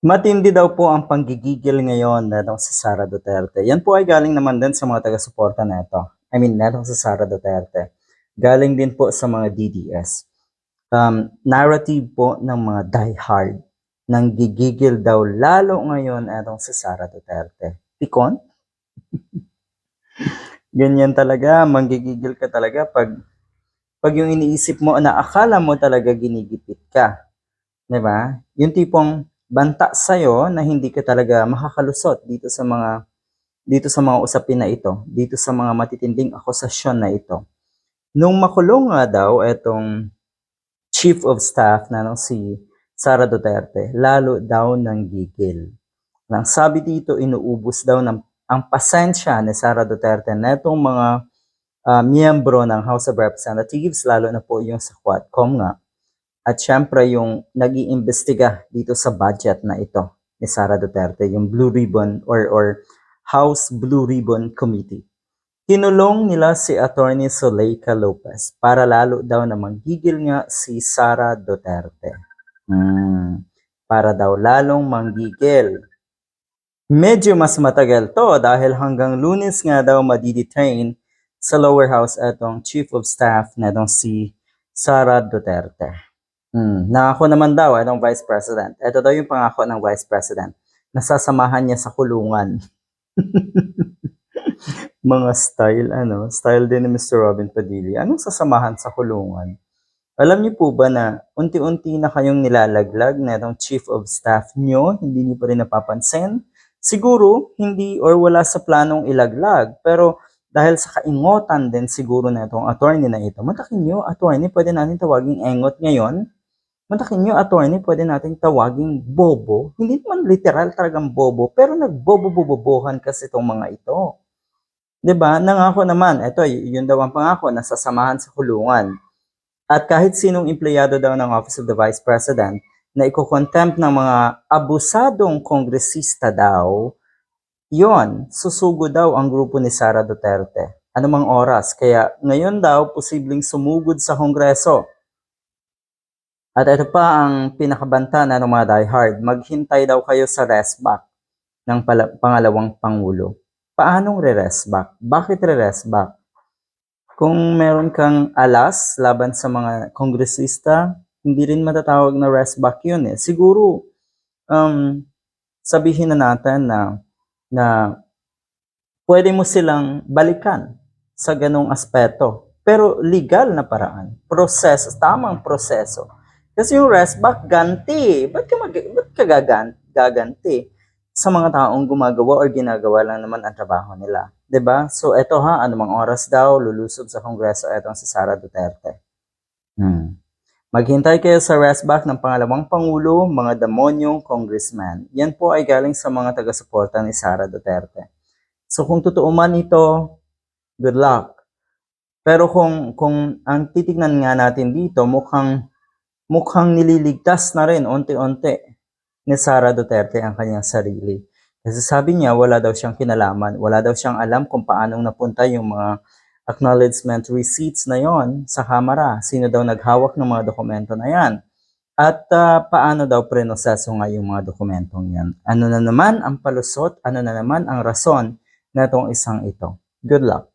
Matindi daw po ang panggigigil ngayon na si Sara Duterte. Yan po ay galing naman din sa mga taga-suporta na ito. I mean, netong si Sara Duterte. Galing din po sa mga DDS. Um, narrative po ng mga diehard nang gigigil daw lalo ngayon etong si Sara Duterte. Pikon? Ganyan talaga, manggigigil ka talaga pag pag yung iniisip mo na akala mo talaga ginigipit ka. 'Di ba? Yung tipong banta sa'yo na hindi ka talaga makakalusot dito sa mga dito sa mga usapin na ito, dito sa mga matitinding akusasyon na ito. Nung makulong nga daw etong chief of staff na nung si Sara Duterte, lalo daw ng gigil. Nang sabi dito, inuubos daw ng ang pasensya ni Sara Duterte na itong mga ah, miyembro ng House of Representatives, lalo na po yung sa Quadcom nga, at syempre yung nag iimbestiga dito sa budget na ito ni Sara Duterte, yung Blue Ribbon or, or House Blue Ribbon Committee. Kinulong nila si Attorney Zuleika Lopez para lalo daw na manggigil nga si Sara Duterte. Hmm, para daw lalong manggigil. Medyo mas matagal to dahil hanggang lunes nga daw madidetain sa lower house atong chief of staff na si Sara Duterte. Hmm. Nangako naman daw itong vice president. Ito daw yung pangako ng vice president. Nasasamahan niya sa kulungan. Mga style, ano, style din ni Mr. Robin Padilla. Anong sasamahan sa kulungan? Alam niyo po ba na unti-unti na kayong nilalaglag na itong chief of staff nyo, hindi niyo pa rin napapansin? Siguro, hindi or wala sa planong ilaglag. Pero dahil sa kaingotan din siguro na itong attorney na ito, matakin nyo, attorney, pwede natin tawaging engot ngayon. Matakin nyo, attorney, pwede natin tawaging bobo. Hindi naman literal talagang bobo, pero nagbobo-bobobohan kasi itong mga ito. 'Di ba? Nangako naman, ito, yun daw ang pangako, nasasamahan sa kulungan. At kahit sinong empleyado daw ng Office of the Vice President na iko-contempt ng mga abusadong kongresista daw, yon susugo daw ang grupo ni Sara Duterte. Anumang oras. Kaya ngayon daw, posibleng sumugod sa Kongreso. At ito pa ang pinakabanta na ng mga diehard. Maghintay daw kayo sa rest back ng pangalawang Pangulo. Paanong re-rest back? Bakit re-rest back? Kung meron kang alas laban sa mga kongresista, hindi rin matatawag na rest back yun eh. Siguro, um, sabihin na natin na, na pwede mo silang balikan sa ganong aspeto. Pero legal na paraan. Proseso, tamang proseso. Kasi yung rest back, ganti. Ba't ka, mag, ba't ka gagan, gaganti? Sa mga taong gumagawa or ginagawa lang naman ang trabaho nila. ba? So eto ha, anumang oras daw, lulusob sa Kongreso etong si Sara Duterte. Hmm. Maghintay kayo sa rest back ng pangalawang Pangulo, mga demonyong congressman. Yan po ay galing sa mga taga-suporta ni Sara Duterte. So kung totoo man ito, good luck. Pero kung kung ang titignan nga natin dito, mukhang mukhang nililigtas na rin unti-unti ni Sara Duterte ang kanyang sarili. Kasi sabi niya wala daw siyang kinalaman, wala daw siyang alam kung paanong napunta yung mga acknowledgement receipts na yon sa kamera. Sino daw naghawak ng mga dokumento na yan? At ah, paano daw prenoseso nga yung mga dokumentong yan? Ano na naman ang palusot? Ano na naman ang rason na itong isang ito? Good luck.